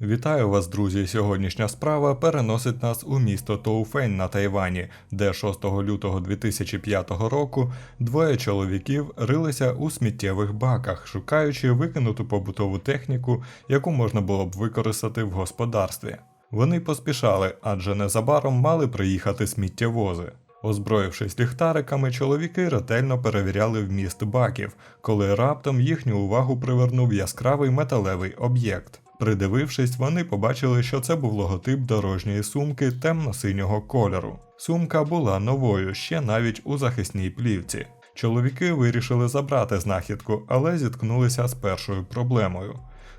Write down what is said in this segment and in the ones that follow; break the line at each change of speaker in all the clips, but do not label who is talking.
Вітаю вас, друзі! Сьогоднішня справа переносить нас у місто Тоуфень на Тайвані, де 6 лютого 2005 року двоє чоловіків рилися у сміттєвих баках, шукаючи викинуту побутову техніку, яку можна було б використати в господарстві. Вони поспішали, адже незабаром мали приїхати сміттєвози. Озброївшись ліхтариками, чоловіки ретельно перевіряли вміст баків, коли раптом їхню увагу привернув яскравий металевий об'єкт. Придивившись, вони побачили, що це був логотип дорожньої сумки темно-синього кольору. Сумка була новою, ще навіть у захисній плівці. Чоловіки вирішили забрати знахідку, але зіткнулися з першою проблемою.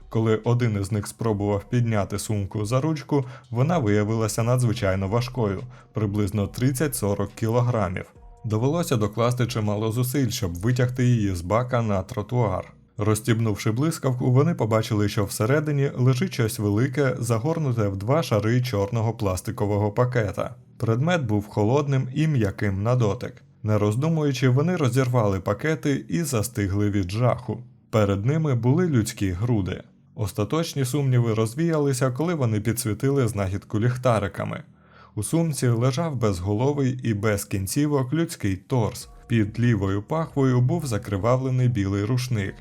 Коли один із них спробував підняти сумку за ручку, вона виявилася надзвичайно важкою приблизно 30-40 кілограмів. Довелося докласти чимало зусиль, щоб витягти її з бака на тротуар. Розстібнувши блискавку, вони побачили, що всередині лежить щось велике, загорнуте в два шари чорного пластикового пакета. Предмет був холодним і м'яким на дотик. Не роздумуючи, вони розірвали пакети і застигли від жаху. Перед ними були людські груди. Остаточні сумніви розвіялися, коли вони підсвітили знахідку ліхтариками. У сумці лежав безголовий і без кінцівок людський торс. Під лівою пахвою був закривавлений білий рушник,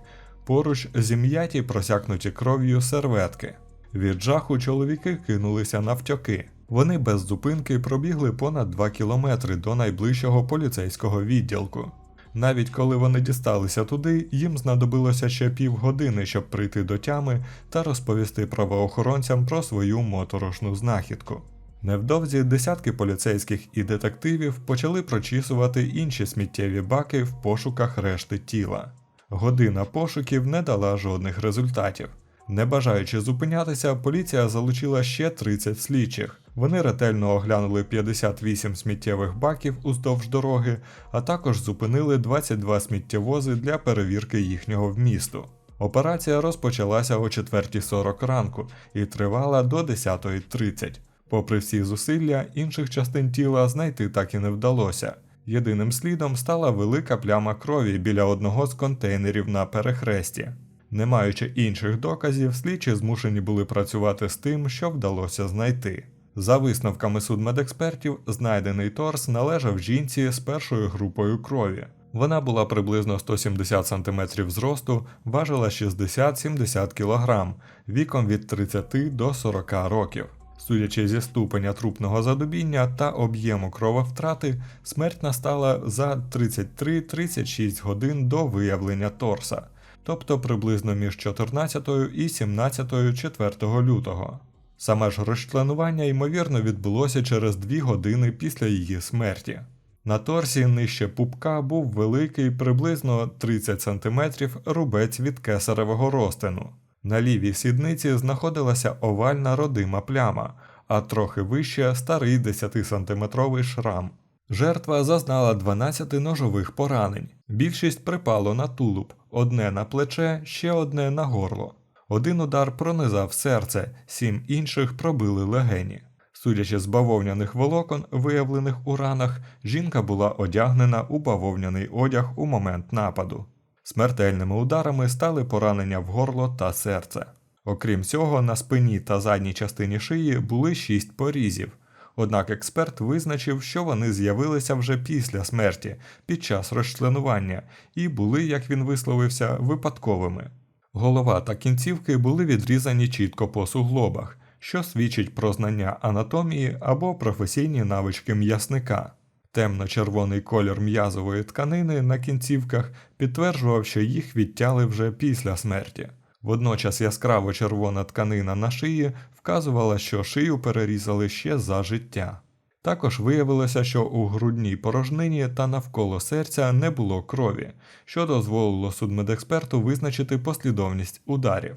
поруч зім'яті просякнуті кров'ю серветки. Від жаху чоловіки кинулися навтьоки. Вони без зупинки пробігли понад 2 кілометри до найближчого поліцейського відділку. Навіть коли вони дісталися туди, їм знадобилося ще півгодини, щоб прийти до тями та розповісти правоохоронцям про свою моторошну знахідку. Невдовзі десятки поліцейських і детективів почали прочісувати інші сміттєві баки в пошуках решти тіла. Година пошуків не дала жодних результатів. Не бажаючи зупинятися, поліція залучила ще 30 слідчих. Вони ретельно оглянули 58 сміттєвих баків уздовж дороги, а також зупинили 22 сміттєвози для перевірки їхнього вмісту. Операція розпочалася о 4.40 ранку і тривала до 10.30. Попри всі зусилля, інших частин тіла знайти так і не вдалося. Єдиним слідом стала велика пляма крові біля одного з контейнерів на перехресті. Не маючи інших доказів, слідчі змушені були працювати з тим, що вдалося знайти. За висновками судмедекспертів, знайдений торс належав жінці з першою групою крові. Вона була приблизно 170 см зросту, важила 60-70 кг, віком від 30 до 40 років. Судячи зі ступеня трупного задубіння та об'єму крововтрати, смерть настала за 33-36 годин до виявлення торса, тобто приблизно між 14 і 17 4 лютого. Саме ж розчленування ймовірно відбулося через 2 години після її смерті. На торсі нижче пупка був великий приблизно 30 см рубець від кесаревого розтину. На лівій сідниці знаходилася овальна родима пляма, а трохи вище старий 10-сантиметровий шрам. Жертва зазнала 12 ножових поранень. Більшість припало на тулуб, одне на плече, ще одне на горло. Один удар пронизав серце, сім інших пробили легені. Судячи з бавовняних волокон, виявлених у ранах, жінка була одягнена у бавовняний одяг у момент нападу. Смертельними ударами стали поранення в горло та серце. Окрім цього, на спині та задній частині шиї були шість порізів. Однак експерт визначив, що вони з'явилися вже після смерті, під час розчленування, і були, як він висловився, випадковими. Голова та кінцівки були відрізані чітко по суглобах, що свідчить про знання анатомії або професійні навички м'ясника. Темно-червоний колір м'язової тканини на кінцівках підтверджував, що їх відтяли вже після смерті. Водночас яскраво червона тканина на шиї вказувала, що шию перерізали ще за життя. Також виявилося, що у грудній порожнині та навколо серця не було крові, що дозволило судмедексперту визначити послідовність ударів.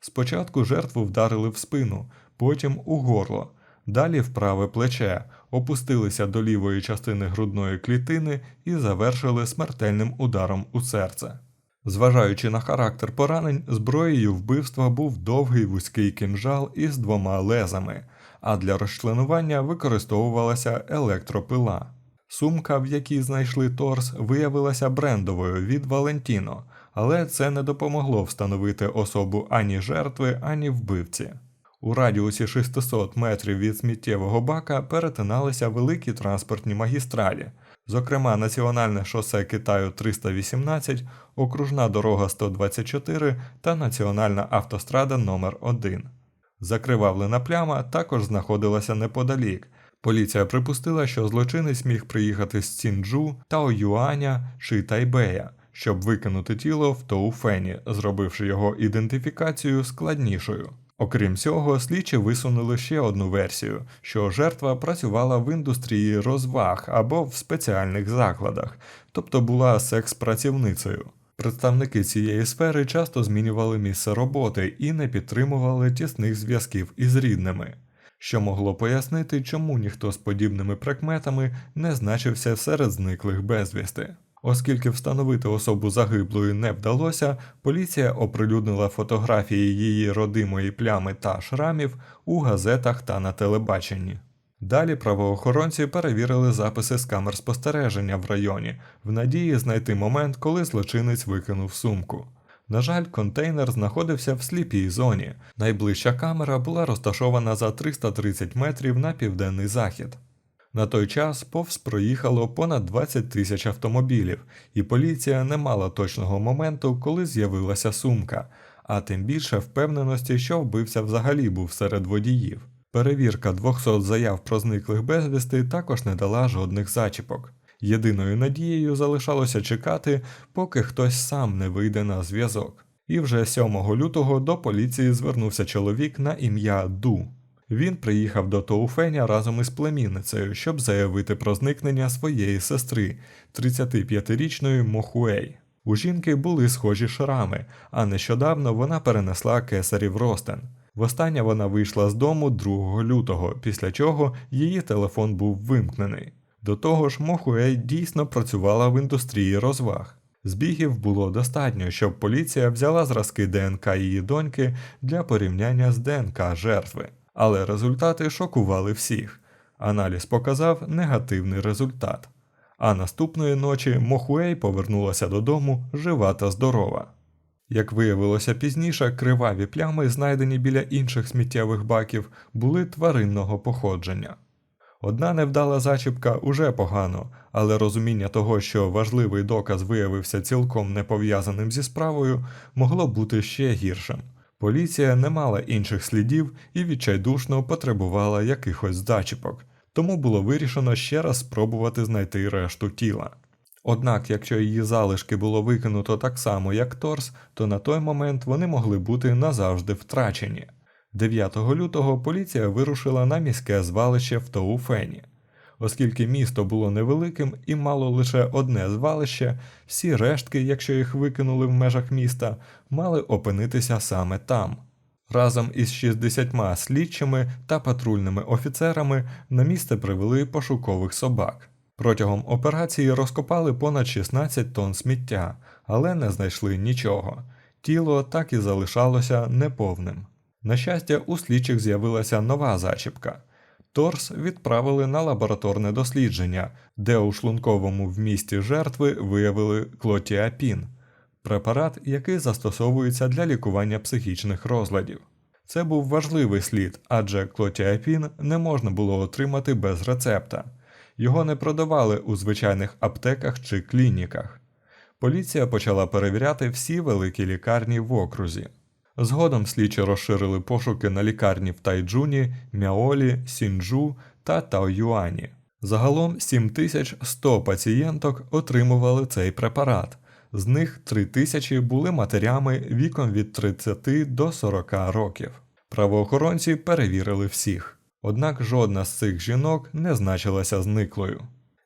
Спочатку жертву вдарили в спину, потім у горло, далі в праве плече, опустилися до лівої частини грудної клітини і завершили смертельним ударом у серце. Зважаючи на характер поранень, зброєю вбивства був довгий вузький кінжал із двома лезами, а для розчленування використовувалася електропила. Сумка, в якій знайшли торс, виявилася брендовою від Валентіно, але це не допомогло встановити особу ані жертви, ані вбивці. У радіусі 600 метрів від сміттєвого бака перетиналися великі транспортні магістралі, зокрема Національне шосе Китаю 318, окружна дорога 124 та Національна автострада номер 1 Закривавлена пляма також знаходилася неподалік. Поліція припустила, що злочинець міг приїхати з Цінджу, Таоюаня чи Тайбея, щоб викинути тіло в Тоуфені, зробивши його ідентифікацію складнішою. Окрім цього, слідчі висунули ще одну версію, що жертва працювала в індустрії розваг або в спеціальних закладах, тобто була секс-працівницею. Представники цієї сфери часто змінювали місце роботи і не підтримували тісних зв'язків із рідними, що могло пояснити, чому ніхто з подібними прикметами не значився серед зниклих безвісти. Оскільки встановити особу загиблої не вдалося, поліція оприлюднила фотографії її родимої плями та шрамів у газетах та на телебаченні. Далі правоохоронці перевірили записи з камер спостереження в районі в надії знайти момент, коли злочинець викинув сумку. На жаль, контейнер знаходився в сліпій зоні. Найближча камера була розташована за 330 метрів на південний захід. На той час повз проїхало понад 20 тисяч автомобілів, і поліція не мала точного моменту, коли з'явилася сумка, а тим більше впевненості, що вбивця взагалі був серед водіїв. Перевірка 200 заяв про зниклих безвісти також не дала жодних зачіпок. Єдиною надією залишалося чекати, поки хтось сам не вийде на зв'язок. І вже 7 лютого до поліції звернувся чоловік на ім'я Ду. Він приїхав до Тоуфеня разом із племінницею, щоб заявити про зникнення своєї сестри, 35-річної Мохуей. У жінки були схожі шрами, а нещодавно вона перенесла кесарів ростен. Востаннє вона вийшла з дому 2 лютого, після чого її телефон був вимкнений. До того ж, Мохуей дійсно працювала в індустрії розваг. Збігів було достатньо, щоб поліція взяла зразки ДНК її доньки для порівняння з ДНК жертви. Але результати шокували всіх. Аналіз показав негативний результат. А наступної ночі Мохуей повернулася додому жива та здорова. Як виявилося пізніше, криваві плями, знайдені біля інших сміттєвих баків, були тваринного походження. Одна невдала зачіпка уже погано, але розуміння того, що важливий доказ виявився цілком не пов'язаним зі справою, могло бути ще гіршим. Поліція не мала інших слідів і відчайдушно потребувала якихось зачіпок, тому було вирішено ще раз спробувати знайти решту тіла. Однак, якщо її залишки було викинуто так само, як торс, то на той момент вони могли бути назавжди втрачені. 9 лютого поліція вирушила на міське звалище в Тоуфені. Оскільки місто було невеликим і мало лише одне звалище, всі рештки, якщо їх викинули в межах міста, мали опинитися саме там. Разом із 60 слідчими та патрульними офіцерами на місце привели пошукових собак. Протягом операції розкопали понад 16 тонн сміття, але не знайшли нічого. Тіло так і залишалося неповним. На щастя, у слідчих з'явилася нова зачіпка. Торс відправили на лабораторне дослідження, де у шлунковому вмісті жертви виявили клотіапін препарат, який застосовується для лікування психічних розладів. Це був важливий слід, адже клотіапін не можна було отримати без рецепта. Його не продавали у звичайних аптеках чи клініках. Поліція почала перевіряти всі великі лікарні в окрузі. Згодом слідчі розширили пошуки на лікарні в Тайджуні, Мяолі, Сінджу та Таоюані. Загалом 7100 пацієнток отримували цей препарат, з них 3000 були матерями віком від 30 до 40 років. Правоохоронці перевірили всіх, однак жодна з цих жінок не значилася зниклою.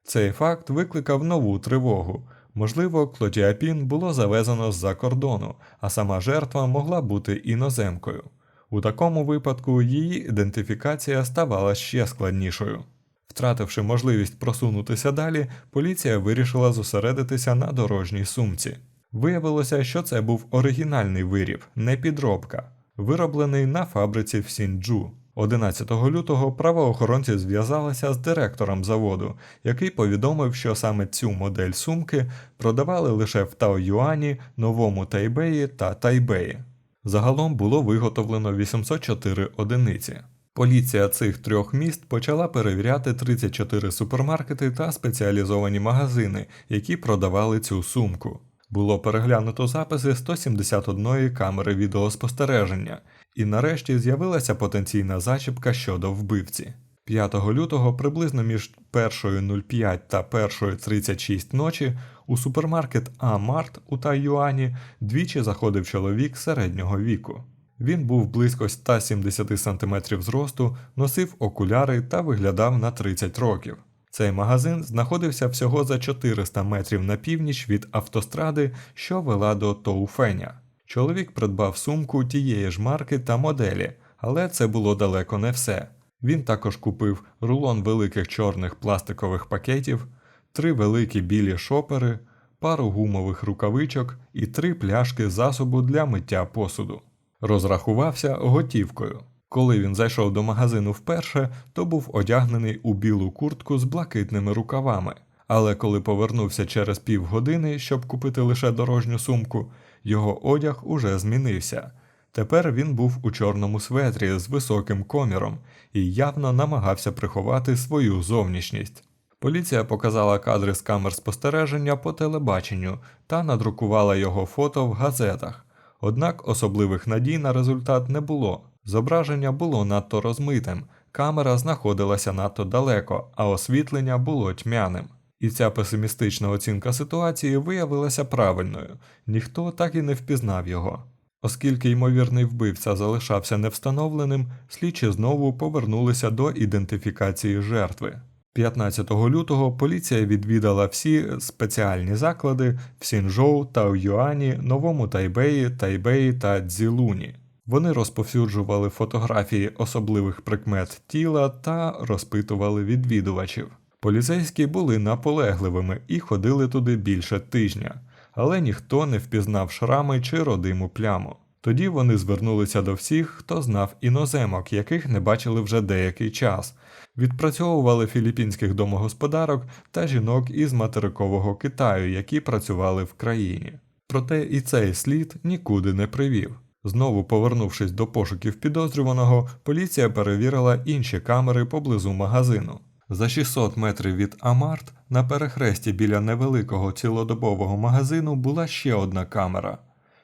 Цей факт викликав нову тривогу. Можливо, клотіапін було завезено з-за кордону, а сама жертва могла бути іноземкою. У такому випадку її ідентифікація ставала ще складнішою. Втративши можливість просунутися далі, поліція вирішила зосередитися на дорожній сумці. Виявилося, що це був оригінальний виріб, не підробка, вироблений на фабриці в Сінджу. 11 лютого правоохоронці зв'язалися з директором заводу, який повідомив, що саме цю модель сумки продавали лише в Таоюані, Новому Тайбеї та Тайбеї. Загалом було виготовлено 804 одиниці. Поліція цих трьох міст почала перевіряти 34 супермаркети та спеціалізовані магазини, які продавали цю сумку. Було переглянуто записи 171 камери відеоспостереження, і нарешті з'явилася потенційна зачіпка щодо вбивці. 5 лютого приблизно між 1.05 та 1.36 ночі у супермаркет А-Март у Тайюані двічі заходив чоловік середнього віку. Він був близько 170 см зросту, носив окуляри та виглядав на 30 років. Цей магазин знаходився всього за 400 метрів на північ від автостради, що вела до Тоуфеня. Чоловік придбав сумку тієї ж марки та моделі, але це було далеко не все. Він також купив рулон великих чорних пластикових пакетів, три великі білі шопери, пару гумових рукавичок і три пляшки засобу для миття посуду. Розрахувався готівкою. Коли він зайшов до магазину вперше, то був одягнений у білу куртку з блакитними рукавами. Але коли повернувся через півгодини, щоб купити лише дорожню сумку, його одяг уже змінився. Тепер він був у чорному светрі з високим коміром і явно намагався приховати свою зовнішність. Поліція показала кадри з камер спостереження по телебаченню та надрукувала його фото в газетах. Однак особливих надій на результат не було. Зображення було надто розмитим, камера знаходилася надто далеко, а освітлення було тьмяним. І ця песимістична оцінка ситуації виявилася правильною, ніхто так і не впізнав його. Оскільки ймовірний вбивця залишався невстановленим, слідчі знову повернулися до ідентифікації жертви. 15 лютого поліція відвідала всі спеціальні заклади в Сінжоу, Таоюані, Новому Тайбеї, Тайбеї та Цзілуні. Вони розповсюджували фотографії особливих прикмет тіла та розпитували відвідувачів. Поліцейські були наполегливими і ходили туди більше тижня, але ніхто не впізнав шрами чи родиму пляму. Тоді вони звернулися до всіх, хто знав іноземок, яких не бачили вже деякий час, відпрацьовували філіппінських домогосподарок та жінок із материкового Китаю, які працювали в країні. Проте і цей слід нікуди не привів. Знову повернувшись до пошуків підозрюваного, поліція перевірила інші камери поблизу магазину. За 600 метрів від Амарт на перехресті біля невеликого цілодобового магазину була ще одна камера.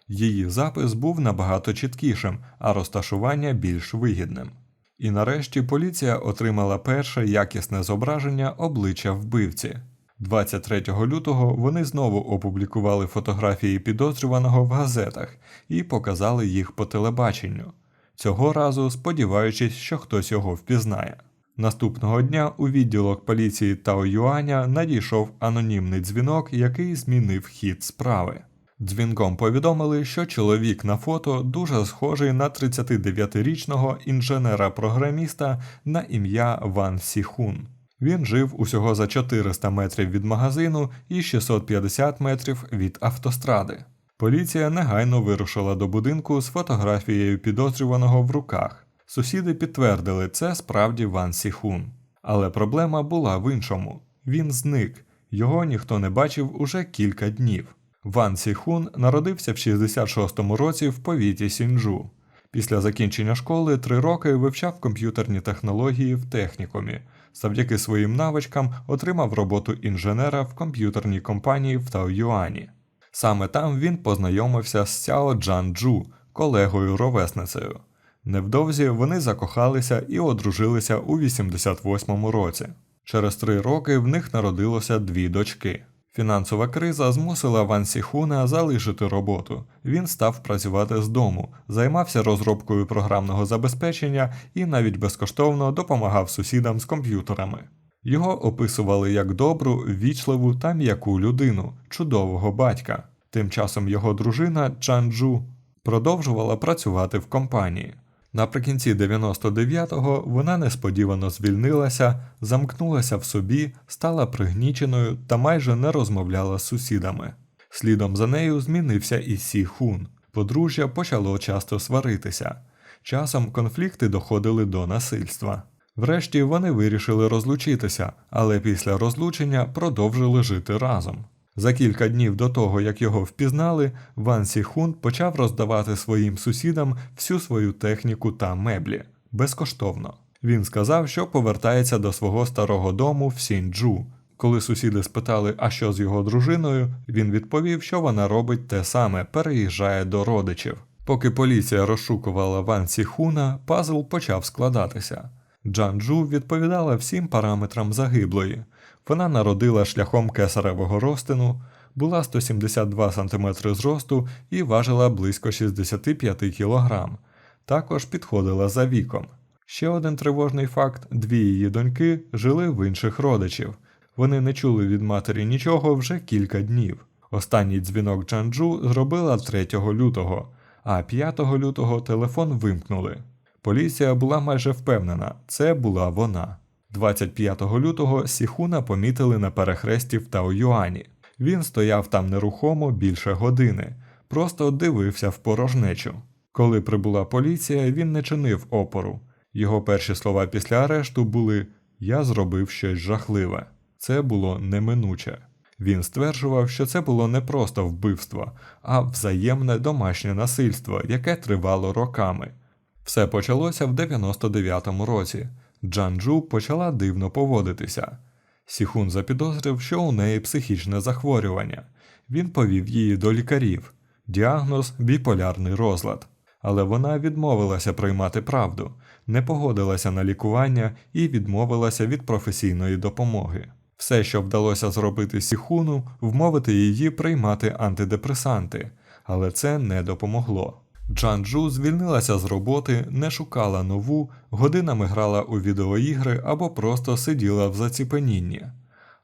Її запис був набагато чіткішим, а розташування більш вигідним. І нарешті поліція отримала перше якісне зображення обличчя вбивці. 23 лютого вони знову опублікували фотографії підозрюваного в газетах і показали їх по телебаченню, цього разу сподіваючись, що хтось його впізнає. Наступного дня у відділок поліції Тао Юаня надійшов анонімний дзвінок, який змінив хід справи. Дзвінком повідомили, що чоловік на фото дуже схожий на 39-річного інженера-програміста на ім'я Ван Сіхун. Він жив усього за 400 метрів від магазину і 650 метрів від автостради. Поліція негайно вирушила до будинку з фотографією підозрюваного в руках. Сусіди підтвердили, це справді Ван Сіхун. Але проблема була в іншому: він зник, його ніхто не бачив уже кілька днів. Ван Сіхун народився в 66-му році в повіті Сінджу. Після закінчення школи три роки вивчав комп'ютерні технології в технікумі. Завдяки своїм навичкам отримав роботу інженера в комп'ютерній компанії в Таоюані. Саме там він познайомився з Сяо Джан Джу, колегою ровесницею. Невдовзі вони закохалися і одружилися у 88-му році. Через три роки в них народилося дві дочки. Фінансова криза змусила Ван Сіхуна залишити роботу. Він став працювати з дому, займався розробкою програмного забезпечення і навіть безкоштовно допомагав сусідам з комп'ютерами. Його описували як добру, ввічливу та м'яку людину, чудового батька. Тим часом його дружина Чан Джу продовжувала працювати в компанії. Наприкінці 99-го вона несподівано звільнилася, замкнулася в собі, стала пригніченою та майже не розмовляла з сусідами. Слідом за нею змінився і Сі Хун. Подружжя почало часто сваритися. Часом конфлікти доходили до насильства. Врешті вони вирішили розлучитися, але після розлучення продовжили жити разом. За кілька днів до того, як його впізнали, Ван Сіхун почав роздавати своїм сусідам всю свою техніку та меблі безкоштовно. Він сказав, що повертається до свого старого дому в Сінджу. Коли сусіди спитали, а що з його дружиною, він відповів, що вона робить те саме, переїжджає до родичів. Поки поліція розшукувала Ван Сіхуна, пазл почав складатися. Джан Джу відповідала всім параметрам загиблої. Вона народила шляхом кесаревого розтину, була 172 см зросту і важила близько 65 кг. Також підходила за віком. Ще один тривожний факт: дві її доньки жили в інших родичів. Вони не чули від матері нічого вже кілька днів. Останній дзвінок Джанджу зробила 3 лютого, а 5 лютого телефон вимкнули. Поліція була майже впевнена, це була вона. 25 лютого Сіхуна помітили на перехресті в Таоюані. Він стояв там нерухомо більше години, просто дивився в порожнечу. Коли прибула поліція, він не чинив опору. Його перші слова після арешту були Я зробив щось жахливе. Це було неминуче. Він стверджував, що це було не просто вбивство, а взаємне домашнє насильство, яке тривало роками. Все почалося в 99-му році. Джанджу почала дивно поводитися. Сіхун запідозрив, що у неї психічне захворювання. Він повів її до лікарів. Діагноз біполярний розлад. Але вона відмовилася приймати правду, не погодилася на лікування і відмовилася від професійної допомоги. Все, що вдалося зробити Сіхуну, вмовити її приймати антидепресанти, але це не допомогло. Джанджу звільнилася з роботи, не шукала нову, годинами грала у відеоігри або просто сиділа в заціпенінні.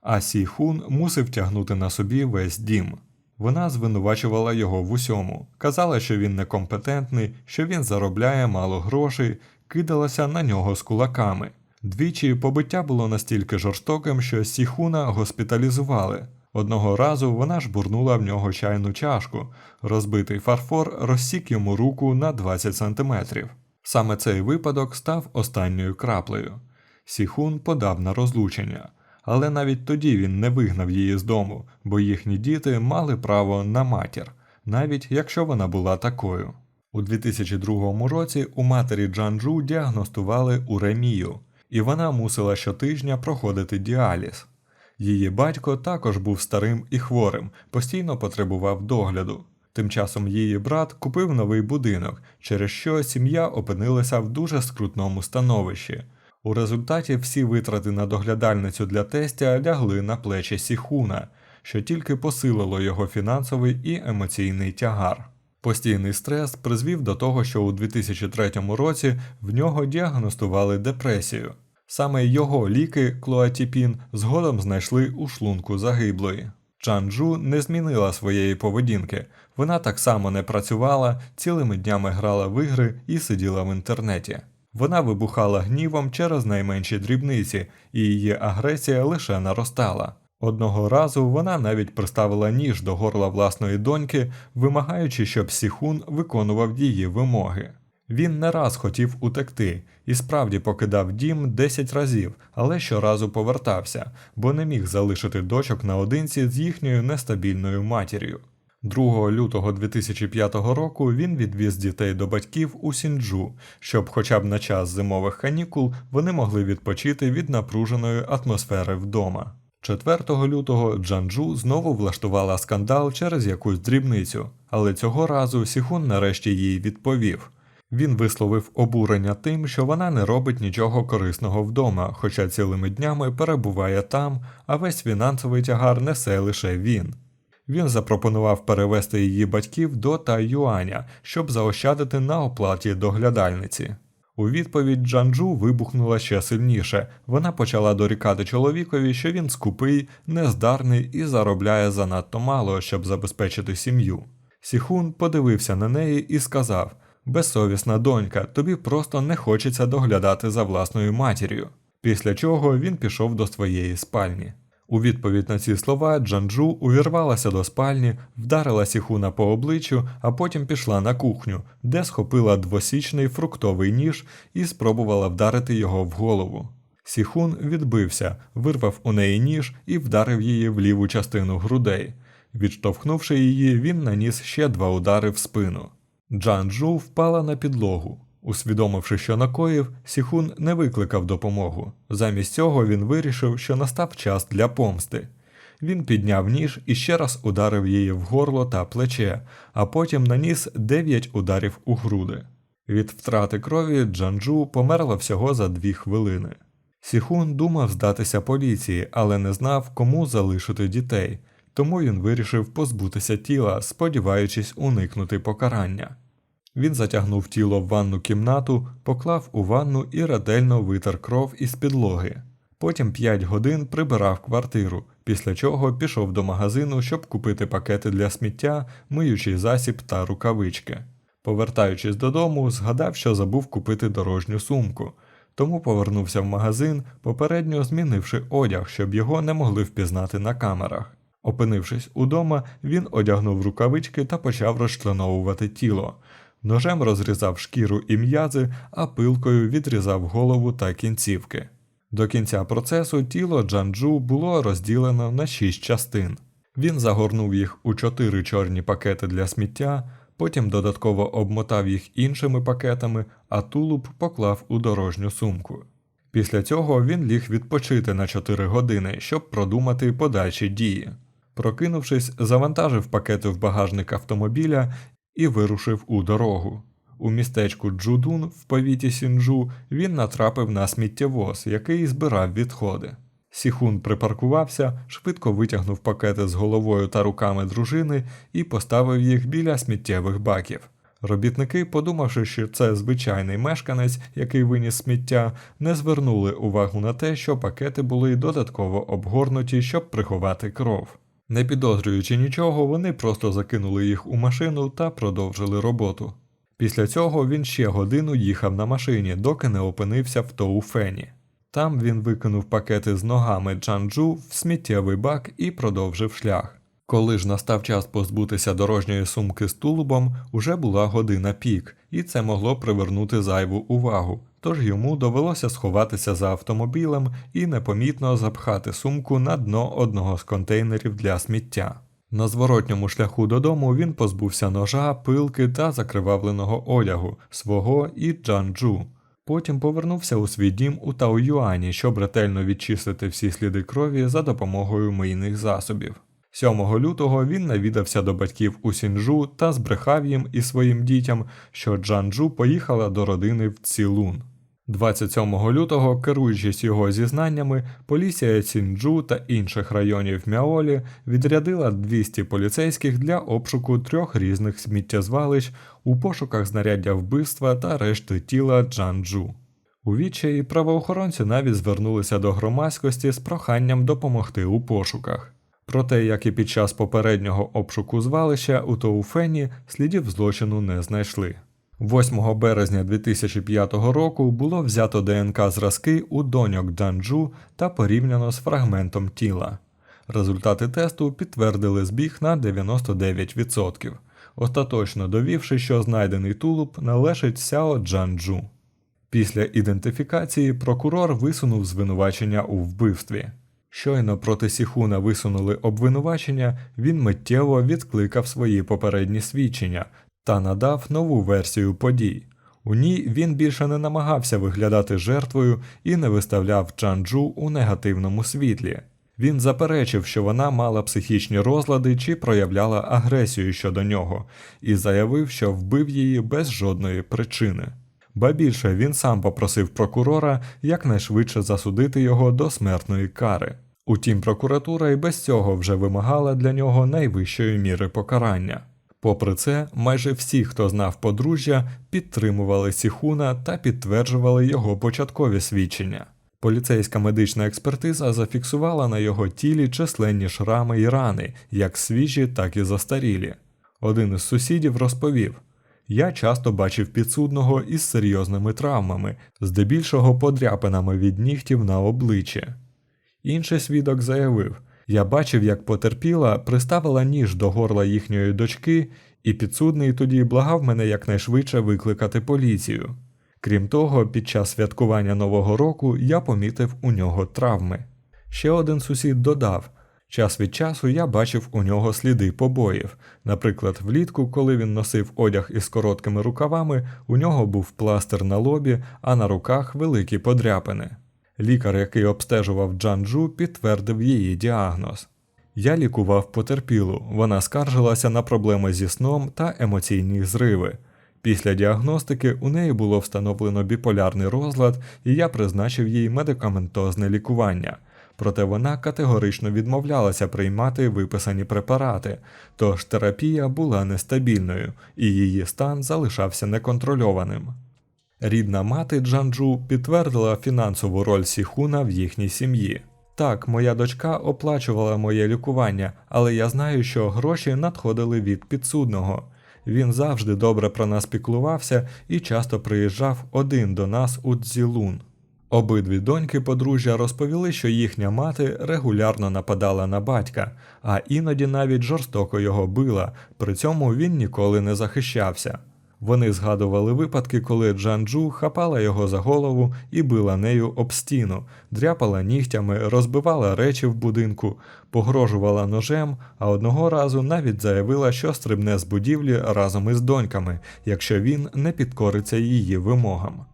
А Сіхун мусив тягнути на собі весь дім. Вона звинувачувала його в усьому, казала, що він некомпетентний, що він заробляє мало грошей, кидалася на нього з кулаками. Двічі побиття було настільки жорстоким, що Сіхуна госпіталізували. Одного разу вона жбурнула в нього чайну чашку, розбитий фарфор розсік йому руку на 20 сантиметрів. Саме цей випадок став останньою краплею. Сіхун подав на розлучення, але навіть тоді він не вигнав її з дому, бо їхні діти мали право на матір, навіть якщо вона була такою. У 2002 році у матері Джанджу діагностували уремію, і вона мусила щотижня проходити діаліз. Її батько також був старим і хворим, постійно потребував догляду. Тим часом її брат купив новий будинок, через що сім'я опинилася в дуже скрутному становищі. У результаті всі витрати на доглядальницю для тестя лягли на плечі Сіхуна, що тільки посилило його фінансовий і емоційний тягар. Постійний стрес призвів до того, що у 2003 році в нього діагностували депресію. Саме його ліки клоатіпін згодом знайшли у шлунку загиблої. Чанджу не змінила своєї поведінки, вона так само не працювала, цілими днями грала в ігри і сиділа в інтернеті. Вона вибухала гнівом через найменші дрібниці, і її агресія лише наростала. Одного разу вона навіть приставила ніж до горла власної доньки, вимагаючи, щоб Сіхун виконував її вимоги. Він не раз хотів утекти і справді покидав дім 10 разів, але щоразу повертався, бо не міг залишити дочок наодинці з їхньою нестабільною матір'ю. 2 лютого 2005 року він відвіз дітей до батьків у Сінджу, щоб, хоча б на час зимових канікул, вони могли відпочити від напруженої атмосфери вдома. 4 лютого Джанджу знову влаштувала скандал через якусь дрібницю, але цього разу Сіхун нарешті їй відповів. Він висловив обурення тим, що вона не робить нічого корисного вдома, хоча цілими днями перебуває там, а весь фінансовий тягар несе лише він. Він запропонував перевести її батьків до Тайюаня, щоб заощадити на оплаті доглядальниці. У відповідь Джанджу вибухнула ще сильніше. Вона почала дорікати чоловікові, що він скупий, нездарний і заробляє занадто мало, щоб забезпечити сім'ю. Сіхун подивився на неї і сказав: Безсовісна донька, тобі просто не хочеться доглядати за власною матір'ю. Після чого він пішов до своєї спальні. У відповідь на ці слова Джанджу увірвалася до спальні, вдарила Сіхуна по обличчю, а потім пішла на кухню, де схопила двосічний фруктовий ніж і спробувала вдарити його в голову. Сіхун відбився, вирвав у неї ніж і вдарив її в ліву частину грудей. Відштовхнувши її, він наніс ще два удари в спину. Джан Джу впала на підлогу. Усвідомивши, що накоїв, Сіхун не викликав допомогу. Замість цього він вирішив, що настав час для помсти. Він підняв ніж і ще раз ударив її в горло та плече, а потім наніс 9 ударів у груди. Від втрати крові Джанджу померла всього за дві хвилини. Сіхун думав здатися поліції, але не знав, кому залишити дітей, тому він вирішив позбутися тіла, сподіваючись уникнути покарання. Він затягнув тіло в ванну кімнату, поклав у ванну і ретельно витер кров із підлоги. Потім 5 годин прибирав квартиру, після чого пішов до магазину, щоб купити пакети для сміття, миючий засіб та рукавички. Повертаючись додому, згадав, що забув купити дорожню сумку, тому повернувся в магазин, попередньо змінивши одяг, щоб його не могли впізнати на камерах. Опинившись удома, він одягнув рукавички та почав розчленовувати тіло. Ножем розрізав шкіру і м'язи, а пилкою відрізав голову та кінцівки. До кінця процесу тіло Джанджу було розділено на шість частин. Він загорнув їх у чотири чорні пакети для сміття, потім додатково обмотав їх іншими пакетами, а тулуб поклав у дорожню сумку. Після цього він ліг відпочити на 4 години, щоб продумати подальші дії. Прокинувшись, завантажив пакети в багажник автомобіля і вирушив у дорогу. У містечку Джудун в повіті Сінджу він натрапив на сміттєвоз, який збирав відходи. Сіхун припаркувався, швидко витягнув пакети з головою та руками дружини і поставив їх біля сміттєвих баків. Робітники, подумавши, що це звичайний мешканець, який виніс сміття, не звернули увагу на те, що пакети були додатково обгорнуті, щоб приховати кров. Не підозрюючи нічого, вони просто закинули їх у машину та продовжили роботу. Після цього він ще годину їхав на машині, доки не опинився в Тоуфені. Там він викинув пакети з ногами Джанджу в сміттєвий бак і продовжив шлях. Коли ж настав час позбутися дорожньої сумки з тулубом, уже була година пік, і це могло привернути зайву увагу, тож йому довелося сховатися за автомобілем і непомітно запхати сумку на дно одного з контейнерів для сміття. На зворотньому шляху додому він позбувся ножа, пилки та закривавленого одягу свого і Джанджу. Потім повернувся у свій дім у Таоюані, щоб ретельно відчистити всі сліди крові за допомогою мийних засобів. 7 лютого він навідався до батьків у Сінджу та збрехав їм і своїм дітям, що Джанджу поїхала до родини в Цілун. 27 лютого, керуючись його зізнаннями, поліція Цінджу та інших районів Мяолі відрядила 200 поліцейських для обшуку трьох різних сміттєзвалищ у пошуках знаряддя вбивства та решти тіла Джанджу. У відчаї правоохоронці навіть звернулися до громадськості з проханням допомогти у пошуках. Проте, як і під час попереднього обшуку звалища у Тоуфені слідів злочину не знайшли. 8 березня 2005 року було взято ДНК зразки у доньок Джанджу та порівняно з фрагментом тіла. Результати тесту підтвердили збіг на 99%, остаточно довівши, що знайдений тулуб належить Сяо Джанджу. Після ідентифікації прокурор висунув звинувачення у вбивстві. Щойно проти Сіхуна висунули обвинувачення, він миттєво відкликав свої попередні свідчення та надав нову версію подій. У ній він більше не намагався виглядати жертвою і не виставляв Чанджу у негативному світлі. Він заперечив, що вона мала психічні розлади чи проявляла агресію щодо нього, і заявив, що вбив її без жодної причини. Ба більше він сам попросив прокурора якнайшвидше засудити його до смертної кари. Утім, прокуратура і без цього вже вимагала для нього найвищої міри покарання. Попри це, майже всі, хто знав подружжя, підтримували Сіхуна та підтверджували його початкові свідчення. Поліцейська медична експертиза зафіксувала на його тілі численні шрами і рани, як свіжі, так і застарілі. Один із сусідів розповів: Я часто бачив підсудного із серйозними травмами, здебільшого подряпинами від нігтів на обличчі. Інший свідок заявив, я бачив, як потерпіла, приставила ніж до горла їхньої дочки, і підсудний тоді благав мене якнайшвидше викликати поліцію. Крім того, під час святкування Нового року я помітив у нього травми. Ще один сусід додав Час від часу я бачив у нього сліди побоїв. Наприклад, влітку, коли він носив одяг із короткими рукавами, у нього був пластир на лобі, а на руках великі подряпини. Лікар, який обстежував Джанджу, підтвердив її діагноз. Я лікував потерпілу, вона скаржилася на проблеми зі сном та емоційні зриви. Після діагностики у неї було встановлено біполярний розлад, і я призначив їй медикаментозне лікування. Проте вона категорично відмовлялася приймати виписані препарати, тож терапія була нестабільною, і її стан залишався неконтрольованим. Рідна мати Джанджу підтвердила фінансову роль Сіхуна в їхній сім'ї. Так, моя дочка оплачувала моє лікування, але я знаю, що гроші надходили від підсудного. Він завжди добре про нас піклувався і часто приїжджав один до нас у Цзілун. Обидві доньки подружжя розповіли, що їхня мати регулярно нападала на батька, а іноді навіть жорстоко його била, при цьому він ніколи не захищався. Вони згадували випадки, коли Джанджу хапала його за голову і била нею об стіну, дряпала нігтями, розбивала речі в будинку, погрожувала ножем, а одного разу навіть заявила, що стрибне з будівлі разом із доньками, якщо він не підкориться її вимогам.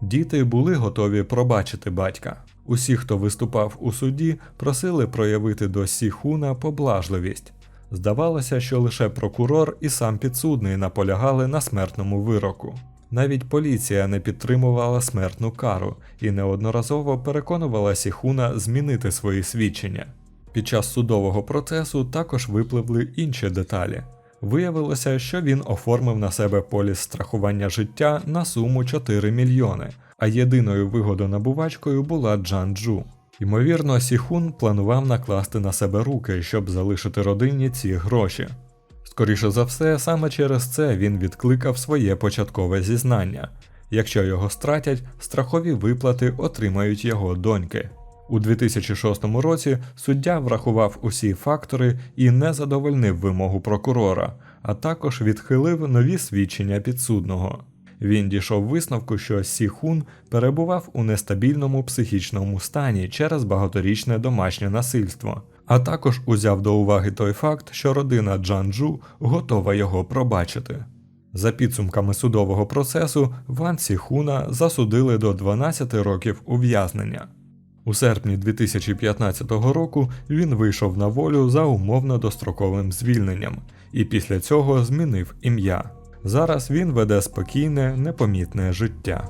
Діти були готові пробачити батька. Усі, хто виступав у суді, просили проявити до Сіхуна поблажливість. Здавалося, що лише прокурор і сам підсудний наполягали на смертному вироку. Навіть поліція не підтримувала смертну кару і неодноразово переконувала Сіхуна змінити свої свідчення. Під час судового процесу також випливли інші деталі. Виявилося, що він оформив на себе поліс страхування життя на суму 4 мільйони, а єдиною вигодонабувачкою була Джан Джу. Ймовірно, Сіхун планував накласти на себе руки, щоб залишити родині ці гроші. Скоріше за все, саме через це він відкликав своє початкове зізнання. Якщо його стратять, страхові виплати отримають його доньки. У 2006 році суддя врахував усі фактори і не задовольнив вимогу прокурора, а також відхилив нові свідчення підсудного. Він дійшов висновку, що Сіхун перебував у нестабільному психічному стані через багаторічне домашнє насильство, а також узяв до уваги той факт, що родина Джанджу готова його пробачити. За підсумками судового процесу Ван Сіхуна засудили до 12 років ув'язнення. У серпні 2015 року він вийшов на волю за умовно достроковим звільненням і після цього змінив ім'я. Зараз він веде спокійне, непомітне життя.